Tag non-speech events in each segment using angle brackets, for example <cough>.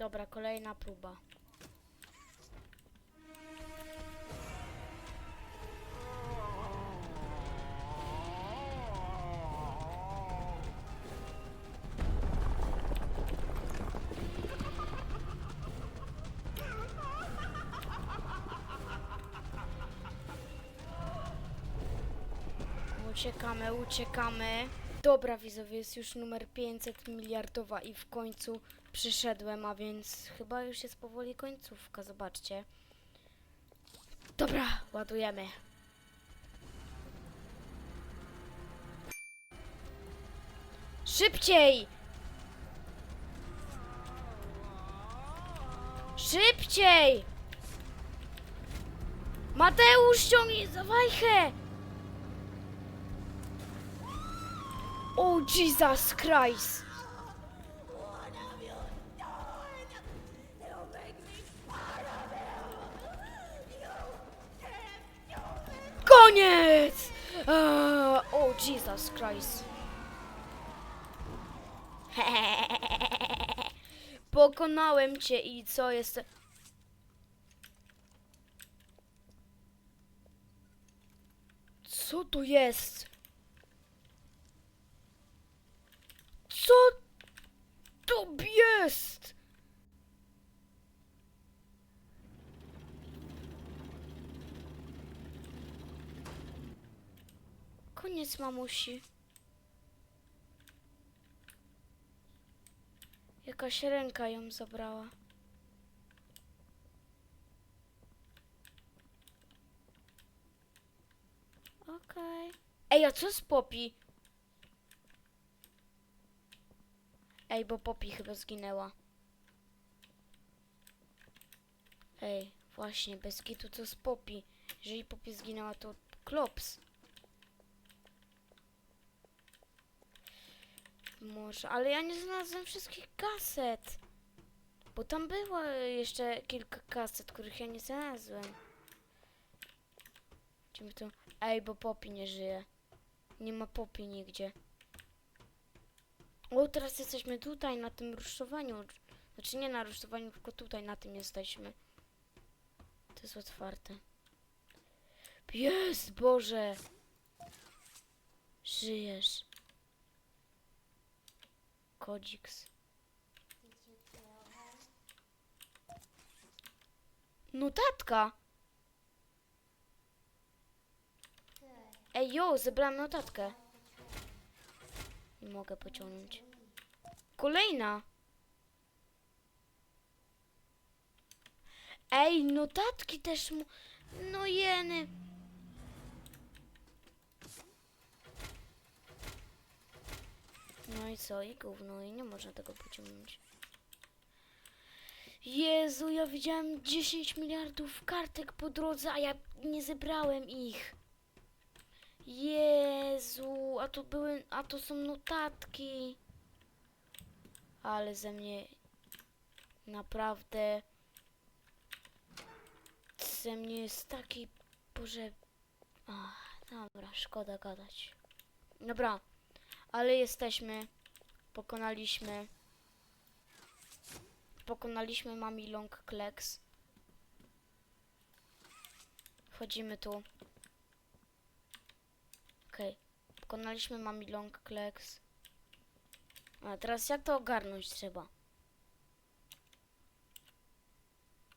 Dobra, kolejna próba. Uciekamy, uciekamy. Dobra, widzowie, jest już numer 500 miliardowa i w końcu przyszedłem, a więc chyba już jest powoli końcówka, zobaczcie. Dobra, ładujemy. Szybciej! Szybciej! Mateusz, ściągnij za wajchę! Oh, Jesus Christ! Koniec! Eee, oh, Jesus Christ. <laughs> Pokonałem cię i co jest... Co to jest? Co to jest? Koniec mamusi. Jakaś ręka ją zabrała. Okej. Ej, a co z Poppy? Ej, bo Poppy chyba zginęła. Ej, właśnie, bez kitu co z Poppy? Jeżeli Poppy zginęła, to klops. Może, ale ja nie znalazłem wszystkich kaset. Bo tam było jeszcze kilka kaset, których ja nie znalazłem. Gdzie my to... Ej, bo Poppy nie żyje. Nie ma Poppy nigdzie. O, teraz jesteśmy tutaj, na tym rusztowaniu. Znaczy nie na rusztowaniu, tylko tutaj, na tym jesteśmy. To jest otwarte. Jest, Boże! Żyjesz. Kodziks. Notatka! Ej, jo, zebrałam notatkę. Nie mogę pociągnąć. Kolejna! Ej, notatki też mu... No jeny. I co? I gówno. I nie można tego pociągnąć. Jezu, ja widziałem 10 miliardów kartek po drodze, a ja nie zebrałem ich. Jezu, a to były, a to są notatki. Ale ze mnie naprawdę ze mnie jest taki, boże, Ach, dobra, szkoda gadać. Dobra, ale jesteśmy, pokonaliśmy, pokonaliśmy Mami Long Kleks. Wchodzimy tu. Okej, pokonaliśmy Mami Long Kleks. A teraz jak to ogarnąć trzeba?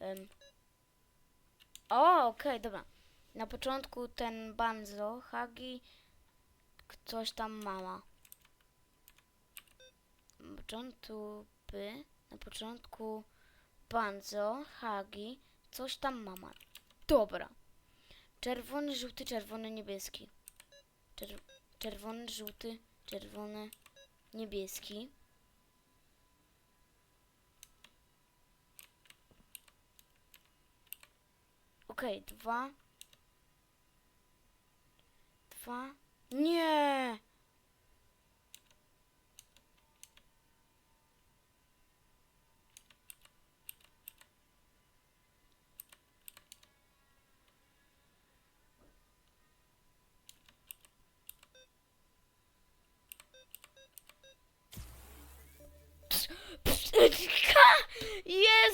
Em. O, okej, dobra. Na początku ten Banzo, Hagi, k- coś tam mama. Na początku by, na początku Banzo, Hagi, coś tam mama. Dobra. Czerwony, żółty, czerwony, niebieski. Czer czerwony, żółty, czerwony, niebieski. Okej, dwa. Dwa. Nie!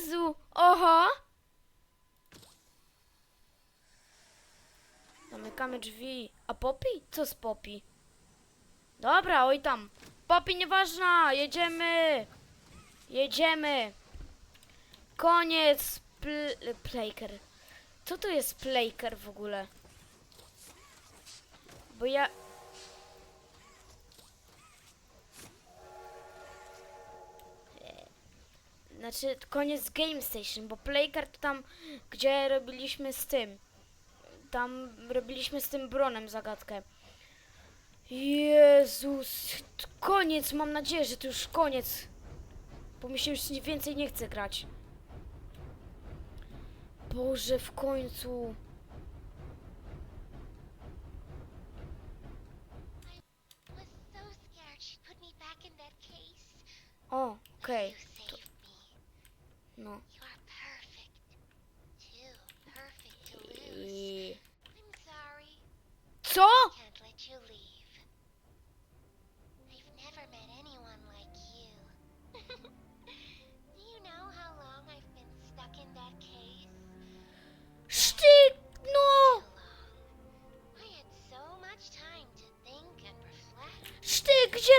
Jezu! Oho! Zamykamy drzwi. A Popi? Co z Popi? Dobra, oj tam. Popi nieważna! Jedziemy! Jedziemy! Koniec pl Playker. Co to jest Playker w ogóle? Bo ja Znaczy, koniec Game Station, bo Playcard to tam, gdzie robiliśmy z tym. Tam robiliśmy z tym Bronem zagadkę. Jezus, koniec, mam nadzieję, że to już koniec. Bo mi się już więcej nie chce grać. Boże, w końcu. was so scared no.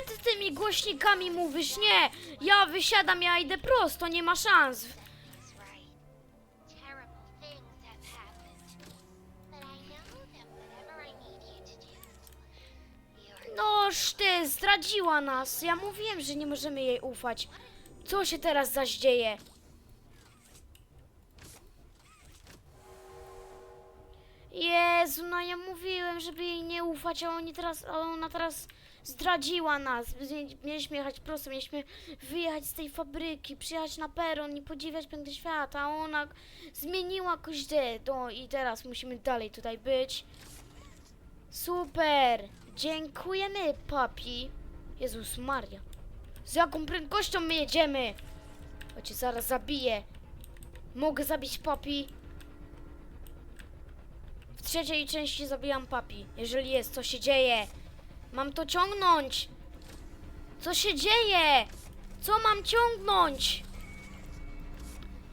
Ty tymi głośnikami mówisz? Nie, ja wysiadam, ja idę prosto, nie ma szans. Noż ty, zdradziła nas. Ja mówiłem, że nie możemy jej ufać. Co się teraz zaś dzieje? Jezu, no ja mówiłem, żeby jej nie ufać, a oni teraz, a ona teraz zdradziła nas. Mieli- Mieliśmy jechać prosto, mieliśmy wyjechać z tej fabryki, przyjechać na peron i podziwiać piękny świat, a ona zmieniła koźdę. No i teraz musimy dalej tutaj być. Super! Dziękujemy, papi. Jezus Maria. Z jaką prędkością my jedziemy? Bo cię zaraz zabiję. Mogę zabić papi. W trzeciej części zabijam papi. Jeżeli jest, co się dzieje? Mam to ciągnąć. Co się dzieje? Co mam ciągnąć?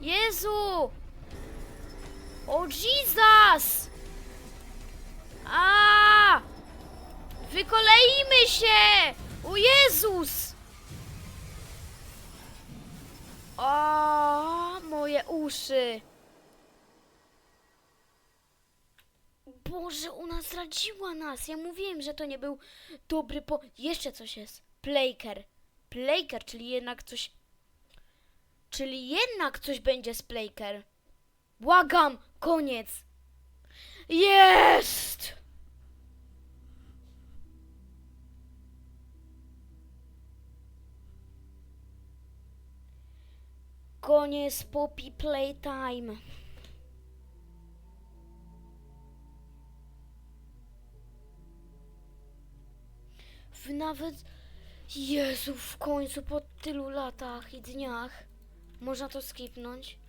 Jezu! O Jesus! A! Wykoleimy się! O Jezus! O, moje uszy! Boże, ona zdradziła nas. Ja mówiłem, że to nie był dobry po... Jeszcze coś jest. Playker. Playker, czyli jednak coś... Czyli jednak coś będzie z Playker. Błagam, koniec. Jest! Koniec Poppy Playtime. W nawet... Jezu, w końcu po tylu latach i dniach można to skipnąć.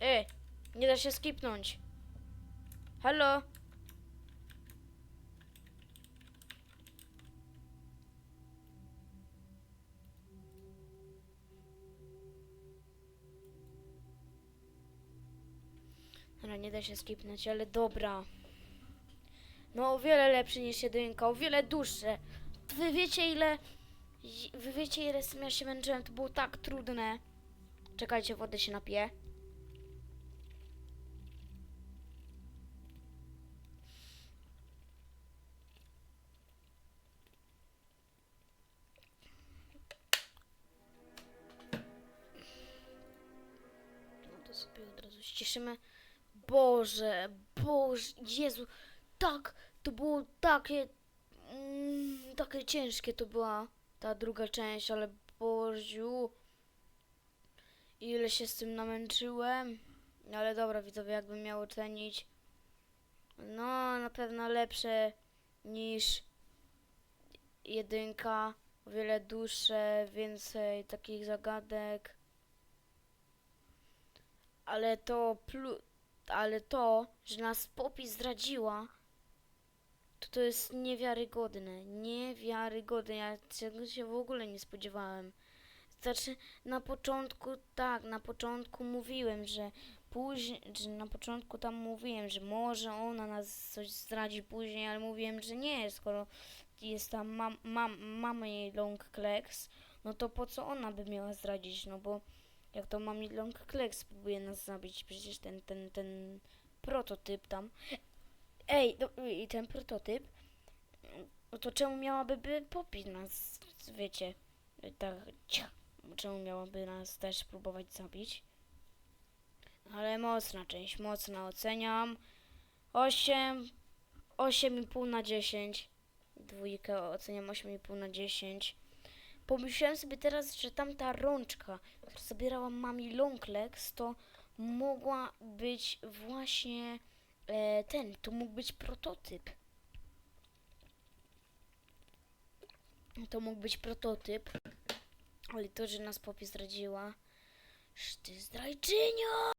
E, nie da się skipnąć. Halo? Dobra, nie da się skipnąć, ale dobra. No o wiele lepszy niż jedynka, o wiele dłuższe. Wy wiecie ile... Wy wiecie ile ja się męczyłem, to było tak trudne. Czekajcie, wodę się napiję. No to sobie od razu ściszymy. Boże, Boże, Jezu, tak, to było takie, mm, takie ciężkie to była ta druga część, ale Boziu, ile się z tym namęczyłem. Ale dobra, widzowie, jakbym miał ocenić, no na pewno lepsze niż jedynka, o wiele dłuższe, więcej takich zagadek. Ale to plu... Ale to, że nas Poppy zdradziła, to to jest niewiarygodne. Niewiarygodne. Ja tego się w ogóle nie spodziewałem. Znaczy, na początku, tak, na początku mówiłem, że później, że na początku tam mówiłem, że może ona nas coś zdradzi później, ale mówiłem, że nie, skoro jest tam mam, mam, mamy jej long kleks, no to po co ona by miała zdradzić, no bo jak to mamy long kleks próbuje nas zabić, przecież ten, ten, ten prototyp tam. Ej, no, i ten prototyp, no to czemu miałaby by popić nas, wiecie, tak, cia, czemu miałaby nas też próbować zabić? Ale mocna część, mocna oceniam. 8, 8,5 na 10. Dwójkę oceniam 8,5 na 10. Pomyślałem sobie teraz, że tamta rączka, która zabierała mami Longlegs, to mogła być właśnie e, ten, to mógł być prototyp. To mógł być prototyp. Ale to, że nas Poppy zdradziła. Ty zdrajczynią!